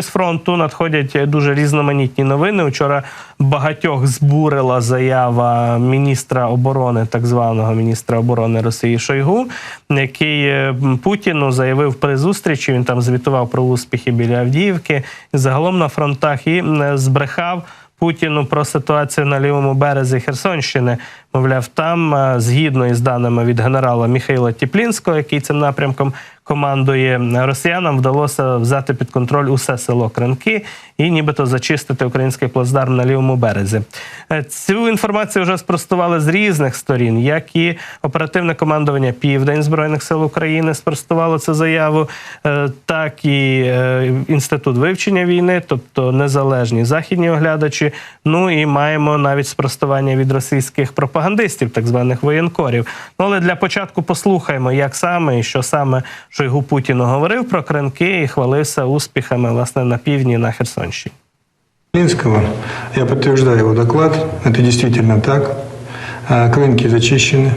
З фронту надходять дуже різноманітні новини. Вчора багатьох збурила заява міністра оборони, так званого міністра оборони Росії Шойгу, який е, Путіну заявив при зустрічі. Він там звітував про успіхи біля Авдіївки загалом на фронтах і е, збрехав. Путіну про ситуацію на лівому березі Херсонщини. Мовляв, там е, згідно із даними від генерала Міхайла Тіплінського, який цим напрямком командує, росіянам вдалося взяти під контроль усе село Кринки і нібито зачистити український плацдарм на лівому березі. Е, Цю інформацію вже спростували з різних сторін, як і оперативне командування Південь Збройних сил України спростувало цю заяву, е, так і інститут вивчення війни, тобто незалежні західні оглядачі. Ну і маємо навіть спростування від російських пропагандистів, так званих воєнкорів. Ну але для початку послухаємо, як саме і що саме Шойгу Путіну говорив про кринки і хвалився успіхами власне на півдні на Херсонщині. Минского, я подтверждаю его доклад, это действительно так. А, Клинки зачищены.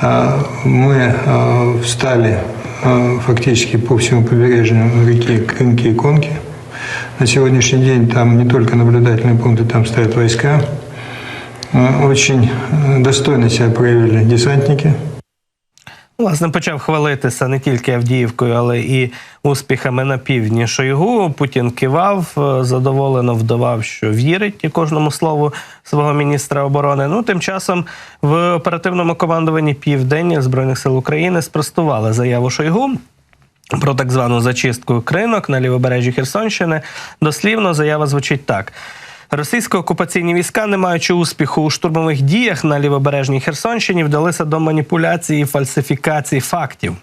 А, Мы а, встали а, фактически по всему побережью реки Крынки и Конки. На сегодняшний день там не только наблюдательные пункты, там стоят войска. Очень э, достойно себя проявили десантники. Власне, почав хвалитися не тільки Авдіївкою, але і успіхами на півдні Шойгу. Путін кивав, е, задоволено вдавав, що вірить кожному слову свого міністра оборони. Ну, тим часом в оперативному командуванні Південь Збройних сил України спростували заяву Шойгу. Про так звану зачистку кринок на лівобережжі Херсонщини дослівно заява звучить так. Російсько-окупаційні війська, не маючи успіху у штурмових діях на лівобережній Херсонщині, вдалися до маніпуляції і фальсифікації фактів.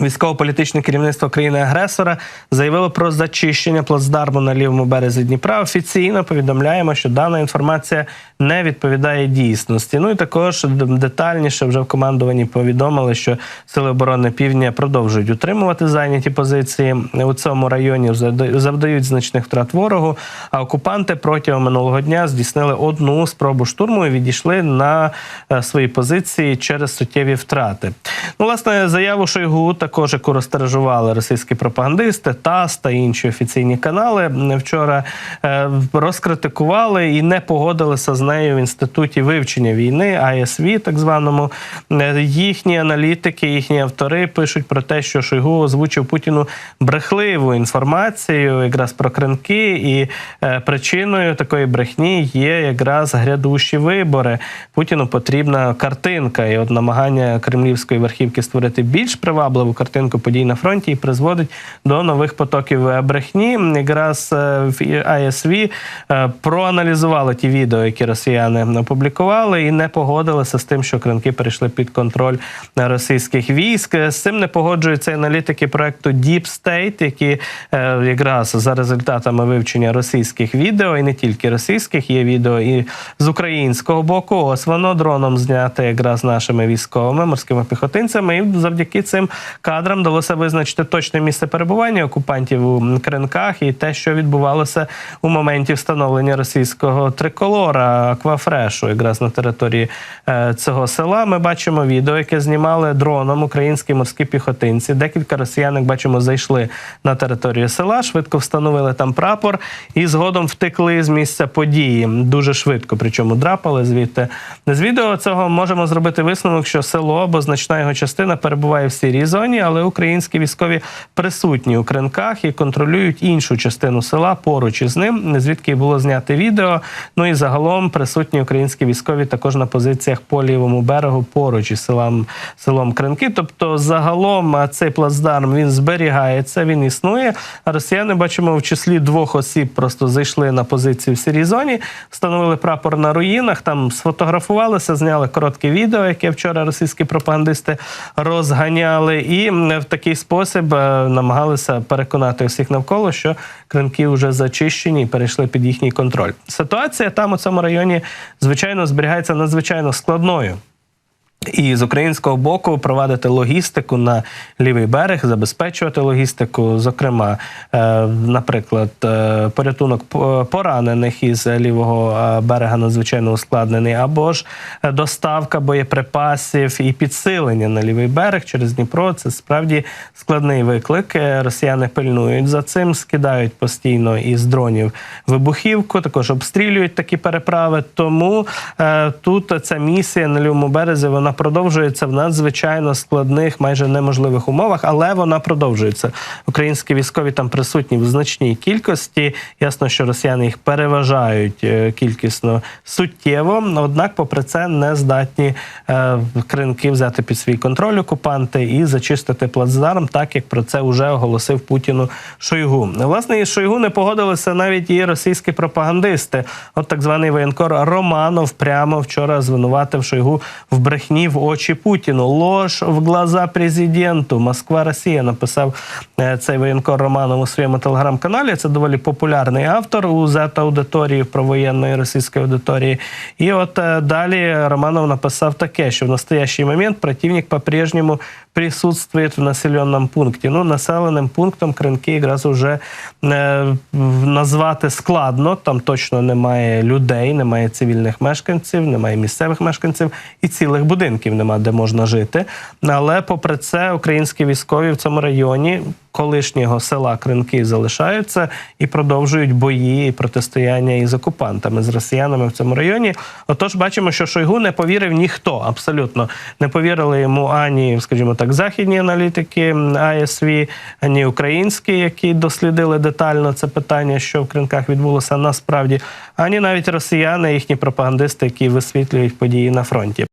Військово-політичне керівництво країни-агресора заявило про зачищення плацдарму на лівому березі Дніпра. Офіційно повідомляємо, що дана інформація не відповідає дійсності. Ну і також детальніше вже в командуванні повідомили, що сили оборони Півдня продовжують утримувати зайняті позиції у цьому районі, завда- завдають значних втрат ворогу. А окупанти протягом минулого дня здійснили одну спробу штурму і відійшли на е, свої позиції через суттєві втрати. Ну, власне, заяву Шойгу також яку розтиражували російські пропагандисти, ТАСС та інші офіційні канали вчора е, розкритикували і не погодилися з нею в інституті вивчення війни, АСВ, так званому. Е, Їхні аналітики, їхні автори пишуть про те, що Шойгу озвучив Путіну брехливу інформацію, якраз про кринки, і е, причиною такої брехні є якраз грядущі вибори. Путіну потрібна картинка, і от намагання кремлівської верхівки створити більш привабливу картинку подій на фронті і призводить до нових потоків е, брехні. Якраз е, в АСВ е, проаналізували ті відео, які росіяни опублікували, і не погодилися з тим, що кринки перейшли під контроль російських військ. З цим не погоджуються аналітики проекту Deep State, які якраз за результатами вивчення російських відео, і не тільки російських, є відео і з українського боку. Ось воно дроном зняте якраз нашими військовими морськими піхотинцями. І завдяки цим кадрам вдалося визначити точне місце перебування окупантів у кринках і те, що відбувалося у моменті встановлення російського триколора Аквафрешу, якраз на території е, цього села. Ми бачимо відео, яке знімали дроном українські морські піхотинці. Декілька росіян, як бачимо, зайшли на територію села, швидко встановили там прапор і згодом втекли з місця події. Дуже швидко, причому драпали звідти. З відео цього можемо зробити висновок, що село або значна його частина перебуває в сірій зоні, але українські військові присутні у кринках і контролюють іншу частину села поруч із ним, звідки було зняте відео. Ну і загалом присутні українські військові також на позиціях по лівому берегу поруч із селом, селом Кринки. Тобто, загалом цей плацдарм він зберігається, він існує. А росіяни бачимо в числі двох осіб просто зайшли на позицію в сірій зоні, встановили прапор на руїнах, там сфотографувалися, зняли коротке відео, яке вчора російські пропагандисти розганяли, і в такий спосіб е, намагалися переконати усіх навколо, що кринки вже зачищені і перейшли під їхній контроль. Ситуація там у цьому районі, звичайно, зберігається надзвичайно складною. І з українського боку провадити логістику на лівий берег, забезпечувати логістику. Зокрема, е, наприклад, е, порятунок п- поранених із лівого е, берега надзвичайно ускладнений, або ж е, доставка боєприпасів і підсилення на лівий берег через Дніпро. Це справді складний виклик. Е, Росіяни пильнують за цим, скидають постійно із дронів вибухівку, також обстрілюють такі переправи. Тому е, тут ця місія на лівому березі вона продовжується в надзвичайно складних, майже неможливих умовах, але вона продовжується. Українські військові там присутні в значній кількості. Ясно, що росіяни їх переважають е, кількісно суттєво. Однак, попри це, не здатні е, кринки взяти під свій контроль окупанти і зачистити плацдарм, так як про це вже оголосив Путіну Шойгу. Власне, із Шойгу не погодилися навіть і російські пропагандисти. От так званий воєнкор Романов прямо вчора звинуватив Шойгу в брехні в очі Путіну. Лож в глаза президенту. Москва Росія написав е, цей воєнкор Романов у своєму телеграм-каналі. Це доволі популярний автор у зета аудиторії про воєнної російської аудиторії. І от е, далі Романов написав таке, що в настоящий момент противник по-прежнему присутствует в населенном пункті. Ну, населеним пунктом Кринки якраз уже е, назвати складно. Там точно немає людей, немає цивільних мешканців, немає місцевих мешканців і цілих будинків нема, де можна жити. Але попри це, українські військові в цьому районі колишнього села Кринки залишаються і продовжують бої і протистояння із окупантами, з росіянами в цьому районі. Отож, бачимо, що Шойгу не повірив ніхто. Абсолютно не повірили йому ані, скажімо так, західні аналітики АСВ, ані українські, які дослідили детально це питання, що в кринках відбулося насправді, ані навіть росіяни, їхні пропагандисти, які висвітлюють події на фронті.